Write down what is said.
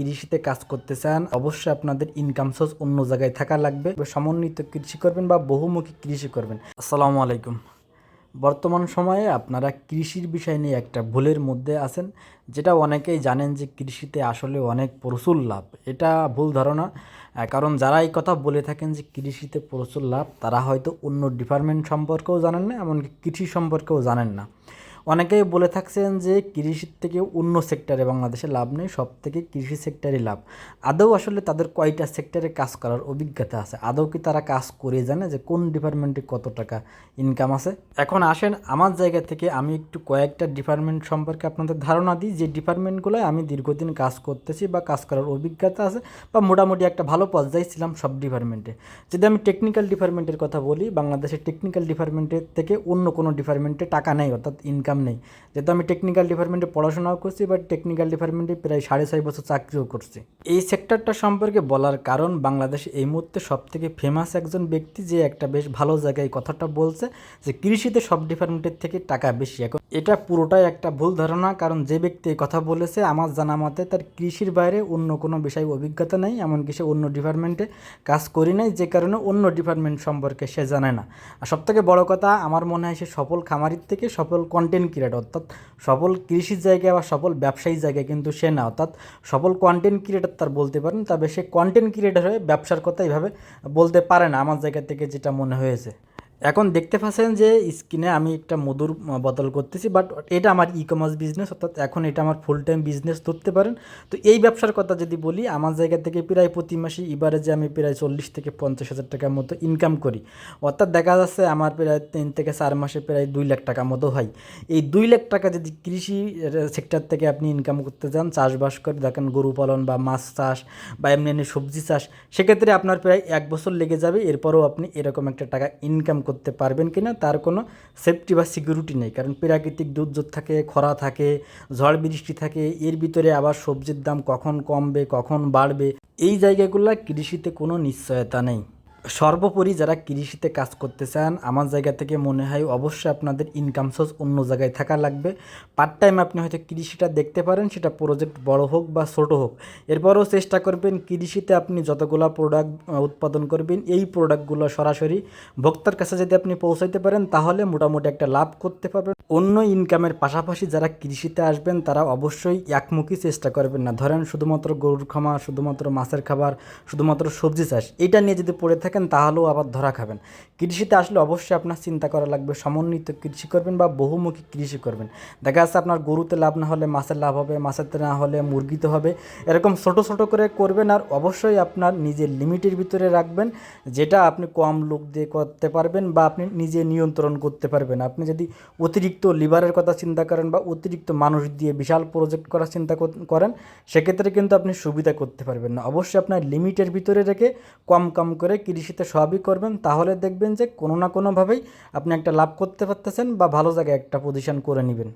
কৃষিতে কাজ করতে চান, অবশ্যই আপনাদের ইনকাম সোর্স অন্য জায়গায় থাকা লাগবে। সমন্বিত কৃষি করবেন বা বহুমুখী কৃষি করবেন। আসসালামু আলাইকুম। বর্তমান সময়ে আপনারা কৃষির বিষয় নিয়ে একটা ভুলের মধ্যে আছেন, যেটা অনেকেই জানেন যে কৃষিতে আসলে অনেক প্রচুর লাভ। এটা ভুল ধারণা। কারণ যারা এই কথা বলে থাকেন যে কৃষিতে প্রচুর লাভ, তারা হয়তো অন্য ডিপার্টমেন্ট সম্পর্কেও জানেন না, এমনকি কৃষি সম্পর্কেও জানেন না। অনেকেই বলে থাকছেন যে কৃষির থেকে অন্য সেক্টরে বাংলাদেশে লাভ নেই সব থেকে কৃষি সেক্টরে লাভ। আদৌ আসলে তাদের কয়টা সেক্টরে কাজ করার অভিজ্ঞতা আছে? আদৌ কি তারা কাজ করে জানে যে কোন ডিপার্টমেন্টে কত টাকা ইনকাম আছে? এখন আসেন আমার জায়গা থেকে আমি একটু কয়েকটা ডিপার্টমেন্ট সম্পর্কে আপনাদের ধারণা দিই। যে ডিপার্টমেন্টগুলোয় আমি দীর্ঘদিন কাজ করতেছি বা কাজ করার অভিজ্ঞতা আছে বা মোটামুটি একটা ভালো পর্যায়ে ছিলাম সব ডিপার্টমেন্টে। যদি আমি টেকনিক্যাল ডিপার্টমেন্টের কথা বলি, বাংলাদেশের টেকনিক্যাল ডিপার্টমেন্টের থেকে অন্য কোনো ডিপার্টমেন্টে টাকা নেই, অর্থাৎ ইনকাম নেই। যেহেতু আমি টেকনিক্যাল ডিপার্টমেন্টে পড়াশোনাও করছি বা টেকনিক্যাল ডিপার্টমেন্টে প্রায় সাড়ে ছয় বছর চাকরিও করছি। এই সেক্টরটা সম্পর্কে বলার কারণ, বাংলাদেশে এই মুহূর্তে সব থেকে ফেমাস একজন ব্যক্তি যে একটা বেশ ভালো জায়গায় কথাটা বলছে যে, কৃষিতে সব ডিপার্টমেন্টের থেকে টাকা বেশি। এখন এটা পুরোটাই একটা ভুল ধারণা, কারণ যে ব্যক্তি এই কথা বলেছে, আমার জানা মতে তার কৃষির বাইরে অন্য কোনো বিষয়ে অভিজ্ঞতা নেই, এমনকি সে অন্য ডিপার্টমেন্টে কাজ করি নাই, যে কারণে অন্য ডিপার্টমেন্ট সম্পর্কে সে জানে না। আর সবথেকে বড় কথা, আমার মনে হয় সে সফল খামারির থেকে সফল কন্টেন্ট ক্রিয়েটর অর্থাৎ সফল কৃষির জায়গায় বা সফল ব্যবসায়ী জায়গায় কিন্তু সে না, অর্থাৎ সফল কন্টেন্ট ক্রিয়েটর তার বলতে পারেন, তবে সে কন্টেন্ট ক্রিয়েটর হয়ে ব্যবসার কথা এইভাবে বলতে পারে না, আমার জায়গা থেকে যেটা মনে হয়েছে। এখন দেখতে পাচ্ছেন যে স্ক্রিনে আমি একটা মধুর বদল করতেছি বাট এটা আমার ই কমার্স বিজনেস অর্থাৎ এখন এটা আমার ফুল টাইম বিজনেস ধরতে পারেন। তো এই ব্যবসার কথা যদি বলি, আমার জায়গা থেকে প্রায় প্রতি মাসে এবারে যে আমি প্রায় চল্লিশ থেকে পঞ্চাশ হাজার টাকার মতো ইনকাম করি। অর্থাৎ দেখা যাচ্ছে আমার প্রায় তিন থেকে চার মাসে প্রায় দুই লাখ টাকা মতো হয়। এই দুই লাখ টাকা যদি কৃষি সেক্টর থেকে আপনি ইনকাম করতে যান চাষবাস করে, দেখেন গরু পালন বা মাছ চাষ বা এমনি এমনি সবজি চাষ, সেক্ষেত্রে আপনার প্রায় এক বছর লেগে যাবে, এরপরও আপনি এরকম একটা টাকা ইনকাম করতে পারবেন কিনা তার কোনো সেফটি বা সিকিউরিটি নেই। কারণ প্রাকৃতিক দুর্যোগ থাকে, খরা থাকে, ঝড় বৃষ্টি থাকে, এর ভিতরে আবার সবজির দাম কখন কমবে, কখন বাড়বে, এই জায়গাগুলো কৃষিতে কোনো নিশ্চয়তা নেই। সর্বোপরি যারা কৃষিতে কাজ করতে চান, আমার জায়গা থেকে মনে হয় অবশ্যই আপনাদের ইনকাম সোর্স অন্য জায়গায় থাকা লাগবে। পার্ট টাইম আপনি হয়তো কৃষিটা দেখতে পারেন, সেটা প্রজেক্ট বড় হোক বা ছোট হোক। এরপরও চেষ্টা করবেন কৃষিতে আপনি যতগুলো প্রোডাক্ট উৎপাদন করবেন, এই প্রোডাক্টগুলো সরাসরি ভোক্তার কাছে যদি আপনি পৌঁছাইতে পারেন, তাহলে মোটামুটি একটা লাভ করতে পারবেন। অন্য ইনকামের পাশাপাশি যারা কৃষিতে আসবেন, তারা অবশ্যই একমুখী চেষ্টা করবেন না। ধরেন শুধুমাত্র গরুর খামার, শুধুমাত্র মাছের খাবার, শুধুমাত্র সবজি চাষ, এটা নিয়ে যদি পড়ে থাকেন, তাহলেও আবার ধরা খাবেন। কৃষিতে আসলে অবশ্যই আপনার চিন্তা করা লাগবে, সমন্বিত কৃষি করবেন বা বহুমুখী কৃষি করবেন। দেখা যাচ্ছে আপনার গরুতে লাভ না হলে মাছের লাভ হবে, মাছেতে না হলে মুরগিতে হবে। এরকম ছোট ছোট করে করবেন আর অবশ্যই আপনার নিজের লিমিটের ভিতরে রাখবেন, যেটা আপনি কম লোক দিয়ে করতে পারবেন বা আপনি নিজে নিয়ন্ত্রণ করতে পারবেন। আপনি যদি অতিরিক্ত লিভারের কথা চিন্তা করেন বা অতিরিক্ত মানুষ দিয়ে বিশাল প্রজেক্ট করার চিন্তা করেন, সেক্ষেত্রে কিন্তু আপনি সুবিধা করতে পারবেন না। অবশ্যই আপনার লিমিটের ভিতরে রেখে কম কম করে কৃষিতে সবই করবেন, তাহলে দেখবেন যে কোনো না কোনোভাবেই আপনি একটা লাভ করতে পারতেছেন বা ভালো জায়গায় একটা পজিশন করে নেবেন।